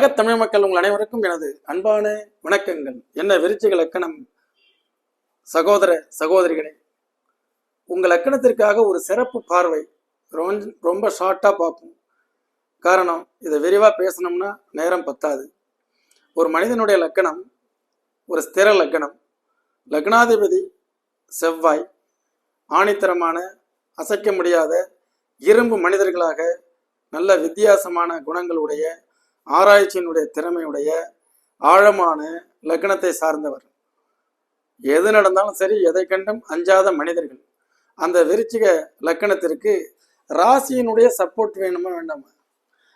உலகத் தமிழ் மக்கள் உங்கள் அனைவருக்கும் எனது அன்பான வணக்கங்கள். என்ன விருச்சிக லக்கணம்? சகோதர சகோதரிகளே உங்கள் லக்கணத்திற்காக ஒரு சிறப்பு பார்வை ரொம்- ரொம்ப ஷார்ட்டாக பார்ப்போம். காரணம் இதை விரிவாக பேசணும்னா நேரம் பத்தாது. ஒரு மனிதனுடைய லக்கணம் ஒரு ஸ்திர லக்கணம். லக்னாதிபதி செவ்வாய் ஆணித்தரமான அசைக்க முடியாத இரும்பு மனிதர்களாக நல்ல வித்தியாசமான குணங்களுடைய ஆராய்ச்சியினுடைய திறமையுடைய ஆழமான லக்னத்தை சார்ந்தவர். எது நடந்தாலும் சரி எதை கண்டும் அஞ்சாத மனிதர்கள். அந்த விருச்சிக லக்கணத்திற்கு ராசியினுடைய சப்போர்ட் வேணுமா வேண்டாமா?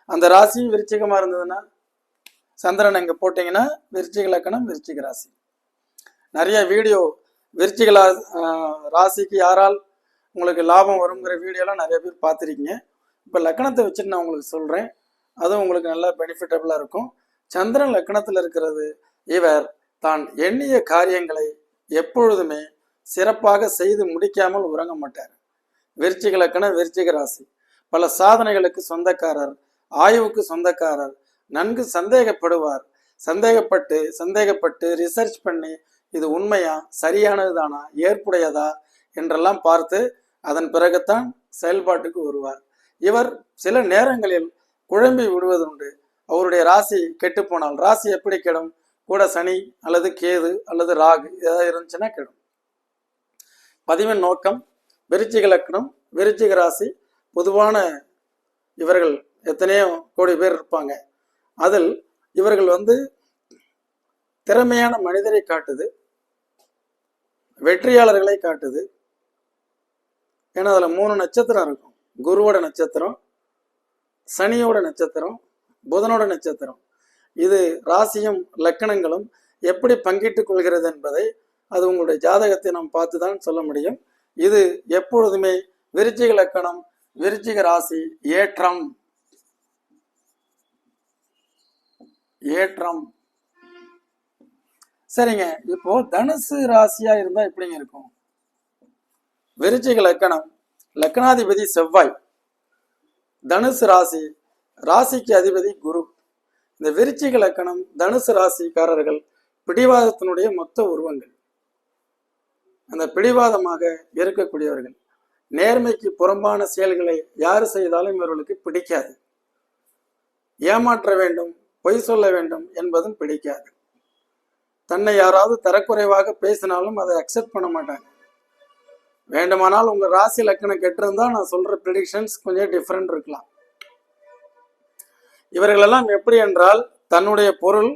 அந்த ராசி விருச்சிகமாக இருந்ததுன்னா சந்திரன் அங்கே போட்டிங்கன்னா விருச்சிக லக்கணம் விருச்சிக ராசி. நிறைய வீடியோ விருச்சிக ராசிக்கு யாரால் உங்களுக்கு லாபம் வருங்கிற வீடியோலாம் நிறைய பேர் பார்த்துருக்கீங்க. இப்போ லக்கணத்தை வச்சுட்டு நான் உங்களுக்கு சொல்கிறேன் அதுவும் உங்களுக்கு நல்லா பெனிஃபிட்டபுளாக இருக்கும். சந்திரன் லக்கணத்தில் இருக்கிறது இவர் தான் எண்ணிய காரியங்களை எப்பொழுதுமே சிறப்பாக செய்து முடிக்காமல் உறங்க மாட்டார். விருச்சிக லக்கணம் விருச்சிக ராசி. பல சாதனைகளுக்கு சொந்தக்காரர் ஆய்வுக்கு சொந்தக்காரர் நன்கு சந்தேகப்படுவார். சந்தேகப்பட்டு சந்தேகப்பட்டு ரிசர்ச் பண்ணி இது உண்மையா சரியானதுதானா ஏற்புடையதா என்றெல்லாம் பார்த்து அதன் பிறகுத்தான் செயல்பாட்டுக்கு வருவார். இவர் சில நேரங்களில் குழம்பி விடுவதுண்டு. அவருடைய ராசி கெட்டு போனால் ராசி எப்படி கெடும்? கூட சனி அல்லது கேது அல்லது ராகு ஏதாவது இருந்துச்சுன்னா கெடும். பதிவின் நோக்கம் விருச்சிக லக்னம் விருச்சிக ராசி. பொதுவான இவர்கள் எத்தனையோ கோடி பேர் இருப்பாங்க. அதில் இவர்கள் வந்து திறமையான மனிதரை காட்டுது. வெற்றியாளர்களை காட்டுது. ஏன்னா அதில் மூணு நட்சத்திரம் இருக்கும். குருவோட நட்சத்திரம் சனியோட நட்சத்திரம் புதனோட நட்சத்திரம். இது ராசியும் லக்கணங்களும் எப்படி பங்கிட்டுக் கொள்கிறது என்பதை அது உங்களுடைய ஜாதகத்தை நாம் பார்த்து தான் சொல்ல முடியும். இது எப்பொழுதுமே விருச்சிக லக்கணம் விருச்சிக ராசி ஏற்றம். ஏற்றம். சரிங்க இப்போ தனுசு ராசியா இருந்தா எப்படிங்க இருக்கும்? விருச்சிக லக்கணம் லக்னாதிபதி செவ்வாய். தனுசு ராசி ராசிக்கு அதிபதி குரு. இந்த விருச்சிக லக்கணம் தனுசு ராசிக்காரர்கள் பிடிவாதத்தினுடைய மொத்த உருவங்கள். அந்த பிடிவாதமாக இருக்கக்கூடியவர்கள். நேர்மைக்கு புறம்பான செயல்களை யார் செய்தாலும் இவர்களுக்கு பிடிக்காது. ஏமாற்ற வேண்டும் பொய் சொல்ல வேண்டும் என்பதும் பிடிக்காது. தன்னை யாராவது தரக்குறைவாக பேசினாலும் அதை அக்செப்ட் பண்ண மாட்டாங்க. வேண்டுமானால் உங்க ராசி லக்கணம் கெட்டிருந்தா நான் சொல்ற ப்ரிடிக்ஷன்ஸ் கொஞ்சம் டிஃப்ரெண்ட் இருக்கலாம். இவர்களெல்லாம் எப்படி என்றால் தன்னுடைய பொருள்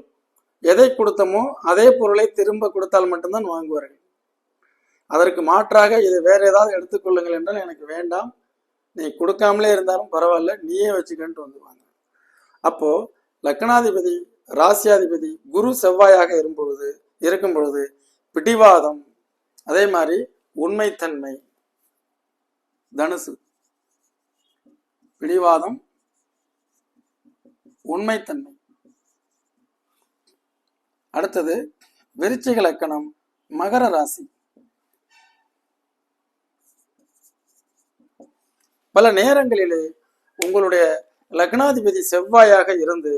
எதை கொடுத்தமோ அதே பொருளை திரும்ப கொடுத்தால் மட்டும்தான் வாங்குவார்கள். அதற்கு மாற்றாக இது வேற ஏதாவது எடுத்துக்கொள்ளுங்கள் என்றால் எனக்கு வேண்டாம். நீ கொடுக்காமலே இருந்தாலும் பரவாயில்ல நீயே வச்சுக்கன்ட்டு வந்துருவாங்க அப்போ லக்னாதிபதி ராசியாதிபதி குரு செவ்வாயாக இருக்கும்பொழுது இருக்கும் பொழுது பிடிவாதம் அதே மாதிரி உண்மைத்தன்மை தனுசு. பிடிவாதம் உண்மைத்தன்மை. அடுத்தது விருச்சிக லக்கணம் மகர ராசி. பல நேரங்களிலே உங்களுடைய லக்னாதிபதி செவ்வாயாக இருந்து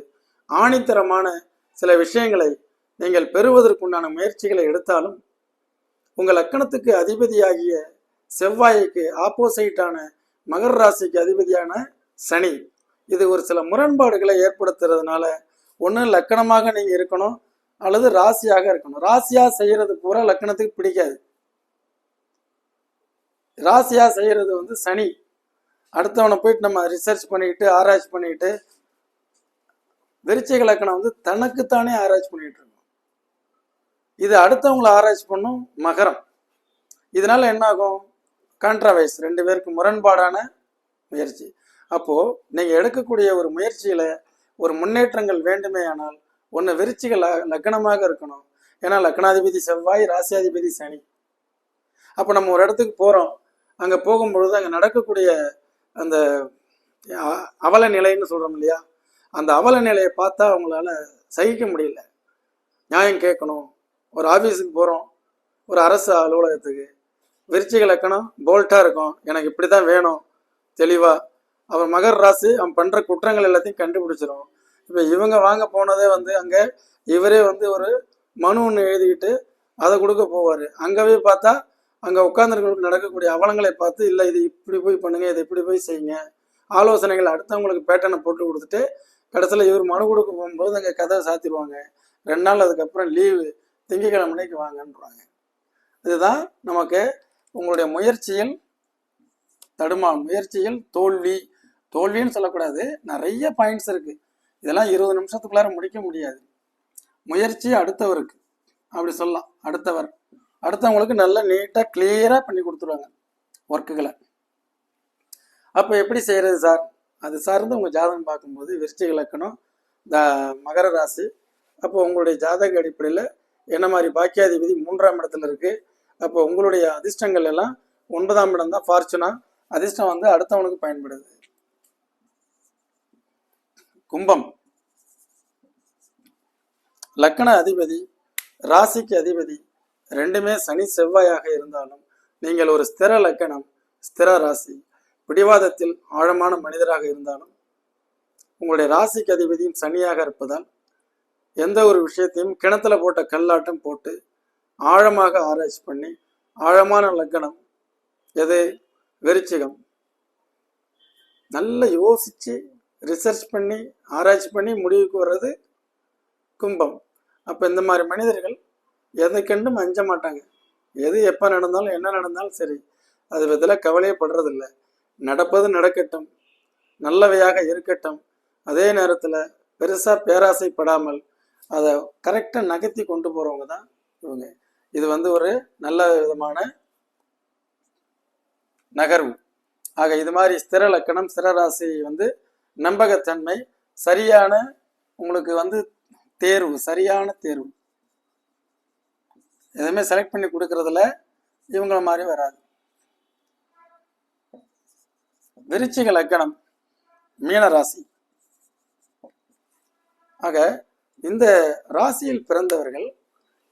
ஆணித்தரமான சில விஷயங்களை நீங்கள் பெறுவதற்குண்டான முயற்சிகளை எடுத்தாலும் உங்கள் லக்கணத்துக்கு அதிபதியாகிய செவ்வாய்க்கு ஆப்போசிட்டான மகர ராசிக்கு அதிபதியான சனி. இது ஒரு சில முரண்பாடுகளை ஏற்படுத்துறதுனால ஒன்று லக்கணமாக நீங்கள் இருக்கணும் அல்லது ராசியாக இருக்கணும். ராசியாக செய்கிறது பூரா லக்கணத்துக்கு பிடிக்காது. ராசியாக செய்கிறது வந்து சனி. அடுத்தவனை போயிட்டு நம்ம ரிசர்ச் பண்ணிக்கிட்டு ஆராய்ச்சி பண்ணிக்கிட்டு விருச்சிக லக்கணம் வந்து தனக்குத்தானே ஆராய்ச்சி பண்ணிட்டு இருக்கோம். இது அடுத்தவங்களை ஆராய்ச்சி பண்ணும் மகரம். இதனால என்ன ஆகும் கான்ட்ராவைஸ் ரெண்டு பேருக்கு முரண்பாடான முயற்சி. அப்போ நீங்க எடுக்கக்கூடிய ஒரு முயற்சியில ஒரு முன்னேற்றங்கள் வேண்டுமே ஆனால் ஒன்று விருச்சிகள் லக்னமாக இருக்கணும். ஏன்னா லக்னாதிபதி செவ்வாய் ராசியாதிபதி சனி. அப்போ நம்ம ஒரு இடத்துக்கு போகிறோம் அங்கே போகும்பொழுது அங்கே நடக்கக்கூடிய அந்த அவல நிலைன்னு சொல்கிறோம் இல்லையா? அந்த அவல நிலையை பார்த்தா அவங்களால சகிக்க முடியல. நியாயம் கேட்கணும். ஒரு ஆஃபீஸுக்கு போகிறோம் ஒரு அரசு அலுவலகத்துக்கு. விருச்சிக லக்கணம் போல்ட்டாக இருக்கும். எனக்கு இப்படி தான் வேணும். தெளிவாக அவன் மகர் ராசி அவன் பண்ணுற குற்றங்கள் எல்லாத்தையும் கண்டுபிடிச்சிரும். இப்போ இவங்க வாங்க போனதே வந்து அங்கே இவரே வந்து ஒரு மனு ஒன்று எழுதிக்கிட்டு அதை கொடுக்க போவார். அங்கே போய் பார்த்தா அங்கே உட்காந்துருக்கவங்களுக்கு நடக்கக்கூடிய அவலங்களை பார்த்து இல்லை இது இப்படி போய் பண்ணுங்கள் இதை இப்படி போய் செய்யுங்க. ஆலோசனைகள் அடுத்தவங்களுக்கு பேட்டனை போட்டு கொடுத்துட்டு கடைசியில் இவர் மனு கொடுக்க போகும்போது அங்கே கதவை சாத்திடுவாங்க. ரெண்டு நாள் அதுக்கப்புறம் லீவு திங்கக்கிழமை மணிக்கு வாங்கன்றாங்க. இதுதான் நமக்கு உங்களுடைய முயற்சியில் தடுமா முயற்சியில் தோல்வி. தோல்வின்னு சொல்லக்கூடாது நிறைய பாயிண்ட்ஸ் இருக்கு. இதெல்லாம் இருபது நிமிஷத்துக்குள்ளார முடிக்க முடியாது. முயற்சி அடுத்தவருக்கு. அப்படி சொல்லலாம் அடுத்தவர். அடுத்தவங்களுக்கு நல்ல நீட்டாக கிளியராக பண்ணி கொடுத்துருவாங்க ஒர்க்குகளை அப்போ எப்படி செய்கிறது சார்? அது சார்ந்து உங்கள் ஜாதகம் பார்க்கும்போது விருச்சிக இலக்கணம் த மகர ராசி. அப்போ உங்களுடைய ஜாதக அடிப்படையில் என்ன மாதிரி பாக்கியாதிபதி மூன்றாம் இடத்துல இருக்கு. அப்போ உங்களுடைய அதிர்ஷ்டங்கள் எல்லாம் ஒன்பதாம் இடம் தான் ஃபார்ச்சுனா அதிர்ஷ்டம் வந்து அடுத்தவனுக்கு பயன்படுது. கும்பம். லக்கண அதிபதி ராசிக்கு அதிபதி ரெண்டுமே சனி செவ்வாயாக இருந்தாலும் நீங்கள் ஒரு ஸ்திர லக்கணம் ஸ்திர ராசி பிடிவாதத்தில் ஆழமான மனிதராக இருந்தாலும் உங்களுடைய ராசிக்கு அதிபதியும் சனியாக இருப்பதால் எந்த ஒரு விஷயத்தையும் கிணத்துல போட்ட கல்லாட்டம் போட்டு ஆழமாக ஆராய்ச்சி பண்ணி ஆழமான லக்கணம் எது? வெறிச்சிகம் நல்லா யோசிச்சு ரிசர்ச் பண்ணி ஆராய்ச்சி பண்ணி முடிவுக்கு வர்றது கும்பம். அப்போ இந்த மாதிரி மனிதர்கள் எதை கண்டும் அஞ்ச மாட்டாங்க. எது எப்போ நடந்தாலும் என்ன நடந்தாலும் சரி அது விதில் கவலையே படுறதில்ல. நடப்பது நடக்கட்டும். நல்லவையாக இருக்கட்டும். அதே நேரத்தில் பெருசாக பேராசைப்படாமல் அதை கரெக்டாக நகர்த்தி கொண்டு போகிறவங்க தான் இவங்க. இது வந்து ஒரு நல்ல விதமான நகர்வு. ஆக இது மாதிரி ஸ்திர லக்கணம் ஸ்திர ராசி வந்து நம்பகத்தன்மை சரியான உங்களுக்கு வந்து தேர்வு சரியான தேர்வு. எதுவுமே செலக்ட் பண்ணி கொடுக்கறதுல இவங்கள மாதிரி வராது. விருச்சிக லக்கணம் மீனராசி. ஆக இந்த ராசியில் பிறந்தவர்கள்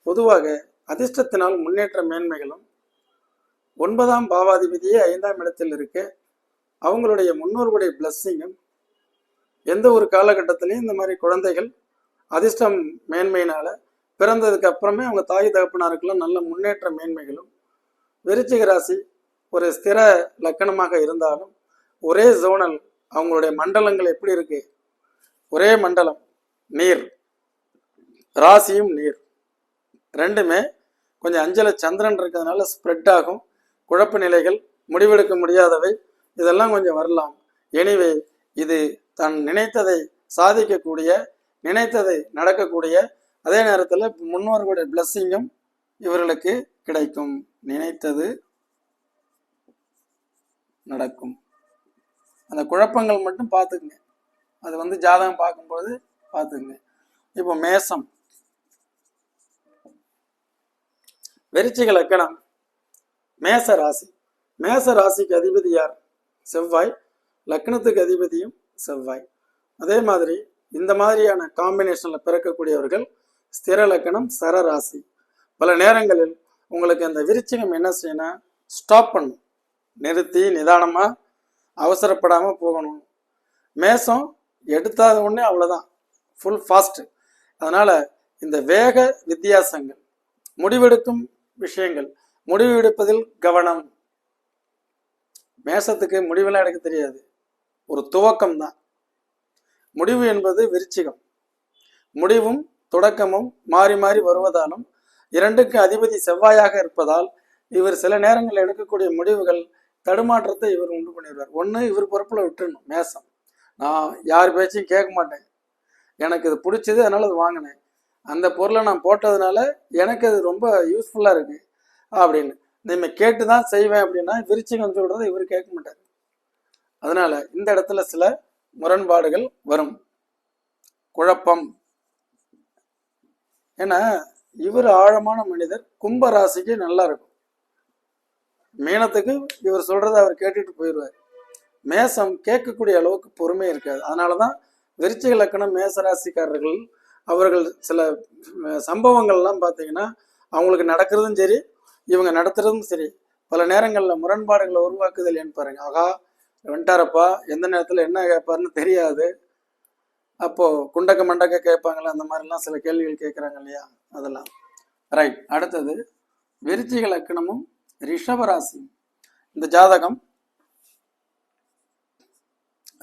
பொதுவாக அதிர்ஷ்டத்தினால் முன்னேற்ற மேன்மைகளும் ஒன்பதாம் பாவாதிபதியே ஐந்தாம் இடத்தில் இருக்க அவங்களுடைய முன்னோர்களுடைய பிளஸ்ஸிங்கும் எந்த ஒரு காலகட்டத்திலையும் இந்த மாதிரி குழந்தைகள் அதிர்ஷ்டம் மேன்மையினால பிறந்ததுக்கு அப்புறமே அவங்க தாய் தகப்பனாருக்கெல்லாம் நல்ல முன்னேற்ற மேன்மைகளும் விருச்சிக ராசி ஒரு ஸ்திர லக்கணமாக இருந்தாலும் ஒரே ஜோனல் அவங்களுடைய மண்டலங்கள் எப்படி இருக்கு? ஒரே மண்டலம் நீர். ராசியும் நீர். ரெண்டுமே கொஞ்சம் அஞ்சல சந்திரன் இருக்கிறதுனால ஸ்ப்ரெட் ஆகும். குழப்ப நிலைகள் முடிவெடுக்க முடியாதவை இதெல்லாம் கொஞ்சம் வரலாம். எனிவே இது தன் நினைத்ததை சாதிக்கக்கூடிய நினைத்ததை நடக்கக்கூடிய அதே நேரத்தில் முன்னோர்களுடைய பிளஸ்ஸிங்கும் இவர்களுக்கு கிடைக்கும். நினைத்தது நடக்கும். அந்த குழப்பங்கள் மட்டும் பார்த்துக்குங்க. அது வந்து ஜாதகம் பார்க்கும்போது பார்த்துக்குங்க. இப்போ மேசம். விருச்சிக லக்கணம் மேச ராசி மேச ராசிக்கு அதிபதி யார்? செவ்வாய். லக்னத்துக்கு அதிபதியும் செவ்வாய். அதே மாதிரி இந்த மாதிரியான காம்பினேஷனில் பிறக்கக்கூடியவர்கள் ஸ்திர லக்கணம் சரராசி. பல நேரங்களில் உங்களுக்கு அந்த விருச்சிகம் என்ன செய்யணும் ஸ்டாப் பண்ணும். நிறுத்தி நிதானமாக அவசரப்படாமல் போகணும். மேசம் எடுத்தாத உடனே அவ்வளோதான் ஃபுல் ஃபாஸ்ட்டு அதனால் இந்த வேக வித்தியாசங்கள் முடிவெடுக்கும் விஷயங்கள். முடிவு எடுப்பதில் கவனம். மேசத்துக்கு முடிவெல்லாம் எடுக்க தெரியாது. ஒரு துவக்கம் தான். முடிவு என்பது விருச்சிகம். முடிவும் தொடக்கமும் மாறி மாறி வருவதாலும் இரண்டுக்கு அதிபதி செவ்வாயாக இருப்பதால் இவர் சில நேரங்களில் எடுக்கக்கூடிய முடிவுகள் தடுமாற்றத்தை இவர் உண்டு பண்ணிடுவார். ஒன்று இவர் பொறுப்பில் விட்டுருணும் மேசம். நான் யார் பேச்சையும் கேட்க மாட்டேன். எனக்கு இது பிடிச்சது அதனால அது வாங்கினேன். அந்த பொருளை நான் போட்டதுனால எனக்கு அது ரொம்ப யூஸ்ஃபுல்லாக இருக்குது அப்படின்னு. நம்ம கேட்டு தான் செய்வேன் அப்படின்னா விருச்சிகம் சொல்கிறத இவர் கேட்க மாட்டார். அதனால் இந்த இடத்துல சில முரண்பாடுகள் வரும். குழப்பம். ஏன்னா இவர் ஆழமான மனிதர் கும்ப ராசிக்கு நல்லா இருக்கும். மீனத்துக்கு இவர் சொல்கிறத அவர் கேட்டுட்டு போயிடுவார். மேசம் கேட்கக்கூடிய அளவுக்கு பொறுமை இருக்காது. அதனாலதான் விருச்சிக லக்கணம் மேச ராசிக்காரர்கள் அவர்கள் சில சம்பவங்கள்லாம் பார்த்தீங்கன்னா அவங்களுக்கு நடக்கிறதும் சரி இவங்க நடத்துறதும் சரி பல நேரங்களில் முரண்பாடுகளை உருவாக்குதல் ஏன்னு பாருங்க. ஆகா வெண்டாரப்பா எந்த நேரத்தில் என்ன கேட்பாருன்னு தெரியாது. அப்போது குண்டக்க மண்டக்க கேட்பாங்களே அந்த மாதிரிலாம் சில கேள்விகள் கேட்குறாங்க இல்லையா? அதெல்லாம். ரைட் அடுத்தது விருச்சிக லக்கணமும் ரிஷபராசி இந்த ஜாதகம்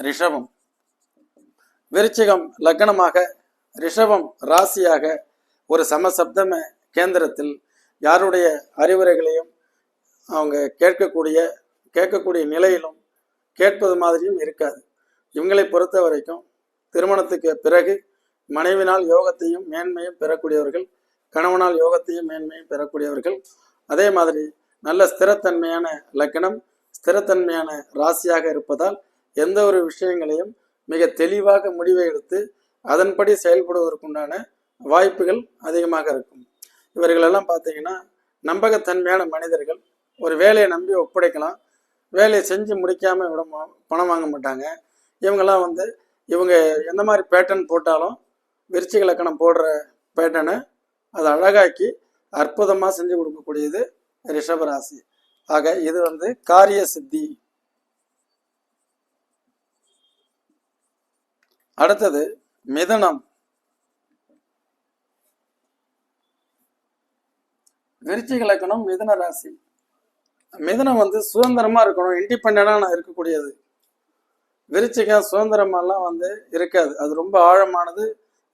ரிஷபம். விருச்சிகம் லக்னமாக ரிஷபம் ராசியாக ஒரு சமசப்தம கேந்திரத்தில் யாருடைய அறிவுரைகளையும் அவங்க கேட்கக்கூடிய கேட்கக்கூடிய நிலையிலும் கேட்பது மாதிரியும் இருக்காது. இவங்களை பொறுத்த வரைக்கும் திருமணத்துக்கு பிறகு மனைவினால் யோகத்தையும் மேன்மையும் பெறக்கூடியவர்கள் கணவனால் யோகத்தையும் மேன்மையும் பெறக்கூடியவர்கள். அதே மாதிரி நல்ல ஸ்திரத்தன்மையான லக்கணம் ஸ்திரத்தன்மையான ராசியாக இருப்பதால் எந்த ஒரு விஷயங்களையும் மிக தெளிவாக முடிவை எடுத்து அதன்படி செயல்படுவதற்குண்டான வாய்ப்புகள் அதிகமாக இருக்கும். இவர்களெல்லாம் பார்த்தீங்கன்னா நம்பகத்தன்மையான மனிதர்கள். ஒரு வேலையை நம்பி ஒப்படைக்கலாம். வேலையை செஞ்சு முடிக்காம விட மா- பணம் வாங்க மாட்டாங்க. இவங்கெல்லாம் வந்து இவங்க எந்த மாதிரி பேட்டர்ன் போட்டாலும் விருச்சிக லக்கணம் போடுற பேட்டர்னை அதை அழகாக்கி அற்புதமாக செஞ்சு கொடுக்கக்கூடியது ரிஷபராசி. ஆக இது வந்து காரிய சித்தி. அடுத்தது மிதனம். விருச்சிக லக்கணம் மிதன ராசி. மிதனம் வந்து சுதந்திரமா இருக்கணும் இண்டிபெண்டா இருக்கக்கூடியது. விருச்சிகம் சுதந்திரமெல்லாம் வந்து இருக்காது. அது ரொம்ப ஆழமானது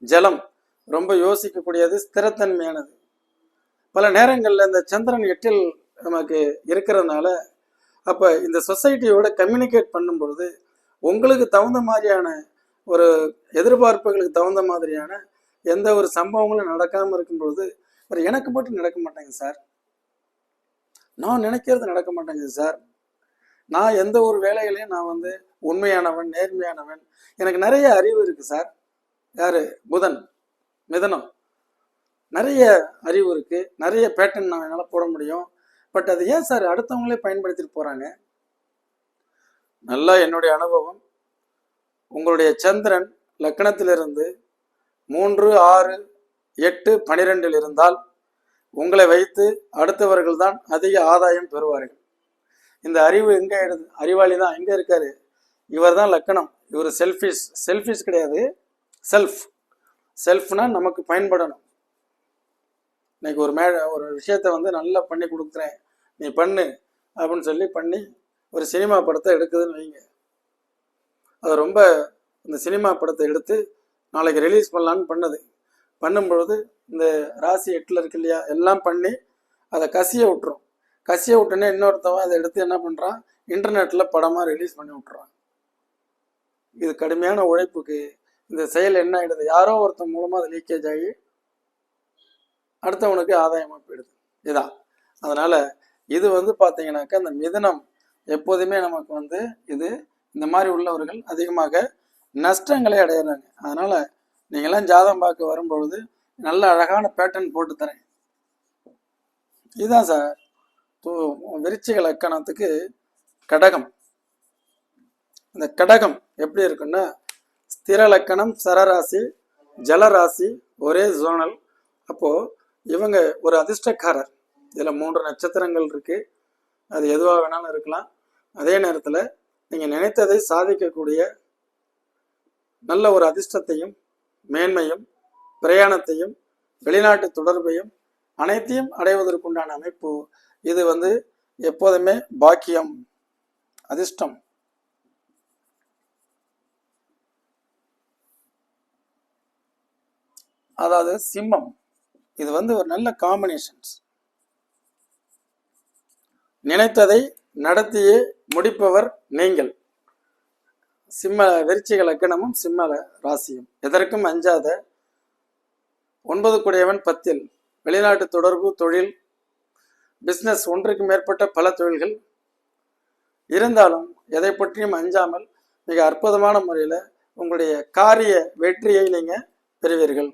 ஜலம். ரொம்ப யோசிக்கக்கூடியது ஸ்திரத்தன்மையானது. பல நேரங்களில் இந்த சந்திரன் எட்டில் நமக்கு இருக்கிறதுனால அப்போ இந்த சொசைட்டியோட கம்யூனிகேட் பண்ணும் பொழுது உங்களுக்கு தகுந்த மாதிரியான ஒரு எதிர்பார்ப்புகளுக்கு தகுந்த மாதிரியான எந்த ஒரு சம்பவங்களும் நடக்காமல் இருக்கும் பொழுது ஒரு எனக்கு மட்டும் நடக்க மாட்டேங்குது சார். நான் நினைக்கிறது நடக்க மாட்டேங்குது சார். நான் எந்த ஒரு வேலைகளையும் நான் வந்து உண்மையானவன் நேர்மையானவன். எனக்கு நிறைய அறிவு இருக்குது சார். யார்? புதன் மிதனம். நிறைய அறிவு இருக்குது நிறைய பேட்டன் நான் என்னால் போட முடியும். பட் அது ஏன் சார் அடுத்தவங்களே பயன்படுத்திட்டு போகிறாங்க நல்லா என்னுடைய அனுபவம். உங்களுடைய சந்திரன் லக்னத்திலிருந்து மூன்று ஆறு எட்டு பனிரெண்டில் இருந்தால் உங்களை வைத்து அடுத்தவர்கள் தான் அதிக ஆதாயம் பெறுவார்கள். இந்த அறிவு எங்க அறிவாளி தான் எங்க இருக்காரு? இவர் தான் லக்கணம். இவர் செல்ஃபிஷ் செல்ஃபிஷ் கிடையாது. செல்ஃப் செல்ஃப்னா நமக்கு பயன்படணும். இன்னைக்கு ஒரு மே ஒரு விஷயத்த வந்து நல்லா பண்ணி கொடுக்குறேன். நீ பண்ணு அப்படின்னு சொல்லி பண்ணி ஒரு சினிமா படத்தை எடுக்குதுன்னு வைங்க. அது ரொம்ப இந்த சினிமா படத்தை எடுத்து நாளைக்கு ரிலீஸ் பண்ணலான்னு பண்ணுது. பண்ணும்பொழுது இந்த ராசி எட்டில் இருக்கு இல்லையா எல்லாம் பண்ணி அதை கசிய விட்டுரும். கசிய விட்டோன்னே இன்னொருத்தவன் அதை எடுத்து என்ன பண்ணுறான் இன்டர்நெட்டில் படமாக ரிலீஸ் பண்ணி விட்டுறான். இது கடுமையான உழைப்புக்கு இந்த செயல் என்ன ஆகிடுது யாரோ ஒருத்தன் மூலமாக அது லீக்கேஜ் ஆகி அடுத்தவனுக்கு ஆதாயமாக போயிடுது. இதான் அதனால் இது வந்து பார்த்தீங்கன்னாக்கா இந்த மிதனம் எப்போதுமே நமக்கு வந்து இது இந்த மாதிரி உள்ளவர்கள் அதிகமாக நஷ்டங்களை அடையிறாங்க. அதனால நீங்களாம் ஜாதகம் பார்க்க வரும்பொழுது நல்ல அழகான பேட்டர்ன் போட்டு தரேன். இதுதான் சார். து- விருச்சிக லக்கணத்துக்கு கடகம். இந்த கடகம் எப்படி இருக்குன்னா ஸ்திர லக்கணம் சரராசி ஜலராசி ஒரே ஜோனல் அப்போது இவங்க ஒரு அதிர்ஷ்டக்காரர். இதில் மூன்று நட்சத்திரங்கள் இருக்குது அது எதுவாக வேணாலும் இருக்கலாம். அதே நேரத்தில் நீங்கள் நினைத்ததை சாதிக்கக்கூடிய நல்ல ஒரு அதிர்ஷ்டத்தையும் மேன்மையும் பிரயாணத்தையும் வெளிநாட்டு தொடர்பையும் அனைத்தையும் அடைவதற்குண்டான அமைப்பு இது வந்து எப்போதுமே பாக்கியம் அதிர்ஷ்டம். அதாவது சிம்மம். இது வந்து ஒரு நல்ல காம்பினேஷன்ஸ் நினைத்ததை நடத்தியே முடிப்பவர் நீங்கள். சிம்ம விருச்சிக லக்கணமும் சிம்ம ராசியும். எதற்கும் அஞ்சாத ஒன்பது குடையவன் பத்தில் வெளிநாட்டு தொடர்பு தொழில் பிஸ்னஸ் ஒன்றுக்கு மேற்பட்ட பல தொழில்கள் இருந்தாலும் எதை பற்றியும் அஞ்சாமல் மிக அற்புதமான முறையில் உங்களுடைய காரிய வெற்றியை நீங்கள் பெறுவீர்கள்.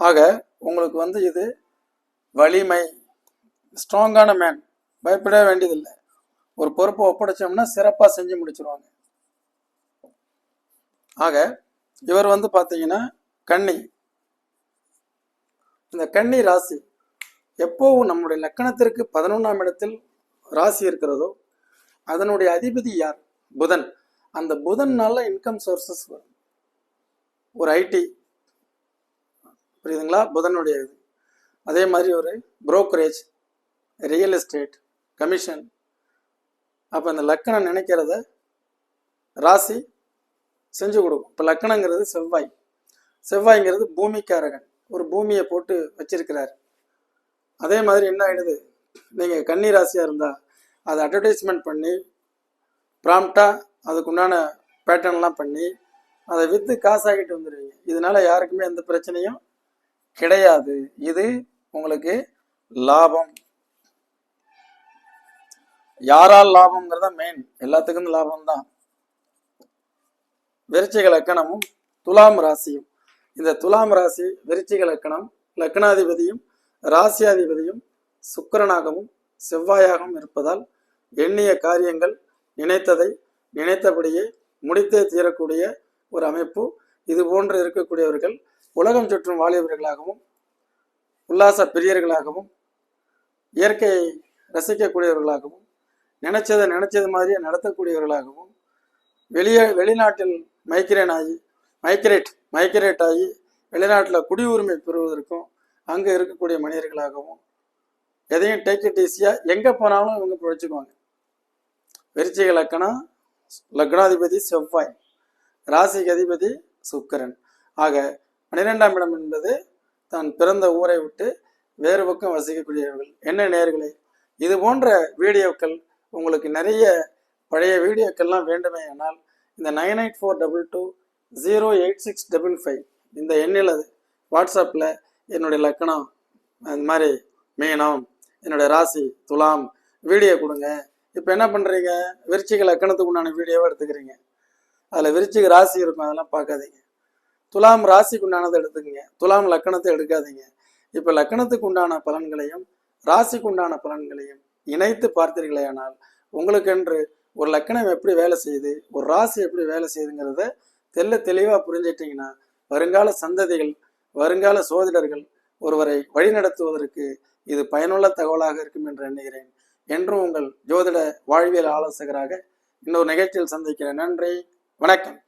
ஆக உங்களுக்கு வந்து இது வலிமை ஸ்ட்ராங்கான மேன் பயப்பட வேண்டியதில்லை. ஒரு பொறுப்பை ஒப்படைச்சோம்னா சிறப்பாக செஞ்சு முடிச்சிருவாங்க. ஆக இவர் வந்து பார்த்தீங்கன்னா கன்னி. இந்த கன்னி ராசி எப்போவும் நம்முடைய லக்கணத்திற்கு பதினொன்றாம் இடத்தில் ராசி இருக்கிறதோ அதனுடைய அதிபதி யார்? புதன். அந்த புதன்னால இன்கம் சோர்சஸ் வரும். ஒரு ஐடி புரியுதுங்களா? புதனுடைய இது. அதே மாதிரி ஒரு புரோக்கரேஜ் ரியல் எஸ்டேட் கமிஷன் அப்போ இந்த லக்கணம் நினைக்கிறத ராசி செஞ்சு கொடுக்கும். இப்போ லக்கணங்கிறது செவ்வாய். செவ்வாய்ங்கிறது பூமிக்காரகன். ஒரு பூமியை போட்டு வச்சிருக்கிறார். அதே மாதிரி என்ன ஆயிடுது? நீங்கள் கன்னி ராசியாக இருந்தால் அதை அட்வர்டைஸ்மெண்ட் பண்ணி ப்ராம்ப்டாக அதுக்குண்டான பேட்டர்ன்லாம் பண்ணி அதை விற்று காசாகிட்டு வந்துடுவீங்க இதனால யாருக்குமே எந்த பிரச்சனையும் கிடையாது. இது உங்களுக்கு லாபம். யாரால் லாபம்ங்கிறத மெயின் எல்லாத்துக்கும் லாபம் தான் விருச்சிக லக்கணமும் துலாம் ராசியும். இந்த துலாம் ராசி விருச்சிக லக்கணம் லக்னாதிபதியும் ராசியாதிபதியும் சுக்கிரனாகவும் செவ்வாயாகவும் இருப்பதால் எண்ணிய காரியங்கள் நினைத்ததை நினைத்தபடியே முடித்தே தீரக்கூடிய ஒரு அமைப்பு இது போன்று இருக்கக்கூடியவர்கள் உலகம் சுற்றும் வாலிபர்களாகவும் உல்லாச பிரியர்களாகவும் இயற்கையை ரசிக்கக்கூடியவர்களாகவும் நினைச்சதை நினைச்சது மாதிரியே நடத்தக்கூடியவர்களாகவும் வெளியே வெளிநாட்டில் மைக்ரேன் ஆகி மைக்ரேட் மைக்ரேட் ஆகி வெளிநாட்டில் குடியுரிமை பெறுவதற்கும் அங்கே இருக்கக்கூடிய மனிதர்களாகவும் எதையும் டேக் இட் ஈஸியாக எங்கே போனாலும் இவங்க பிழைச்சிக்குவாங்க. விருச்சிக லக்கணம் லக்னாதிபதி செவ்வாய் ராசிக்கு அதிபதி சுக்கரன். ஆக பன்னிரெண்டாம் இடம் என்பது தான் பிறந்த ஊரை விட்டு வேறு பக்கம் வசிக்கக்கூடியவர்கள். என்ன நேர்களே? இது போன்ற வீடியோக்கள் உங்களுக்கு நிறைய பழைய வீடியோக்கள்லாம் வேண்டுமே ஆனால் இந்த nine eight four double two zero eight six double five இந்த எண்ணில் வாட்ஸ்அப்பில் என்னுடைய லக்கணம் அந்த மாதிரி மீனம் என்னுடைய ராசி துலாம் வீடியோ கொடுங்க. இப்போ என்ன பண்ணுறீங்க? விருச்சிக லக்கணத்துக்கு உண்டான வீடியோவை எடுத்துக்கிறீங்க. அதில் விருச்சிக ராசி இருக்கும் அதெல்லாம் பார்க்காதீங்க. துலாம் ராசிக்கு உண்டானதை எடுத்துக்கங்க. துலாம் லக்கணத்தை எடுக்காதீங்க. இப்போ லக்கணத்துக்கு உண்டான பலன்களையும் ராசிக்கு உண்டான பலன்களையும் இணைத்து பார்த்தீர்களேயானால் உங்களுக்கென்று ஒரு லக்கணம் எப்படி வேலை செய்யுது ஒரு ராசி எப்படி வேலை செய்யுதுங்கிறத தெல்ல தெளிவாக புரிஞ்சிட்டிங்கன்னா வருங்கால சந்ததிகள் வருங்கால சோதிடர்கள் ஒருவரை வழிநடத்துவதற்கு இது பயனுள்ள தகவலாக இருக்கும் என்று எண்ணுகிறேன். என்றும் உங்கள் ஜோதிட வாழ்வியல் ஆலோசகராக இன்னொரு நிகழ்ச்சியில் சந்திக்கிறேன். நன்றி வணக்கம்.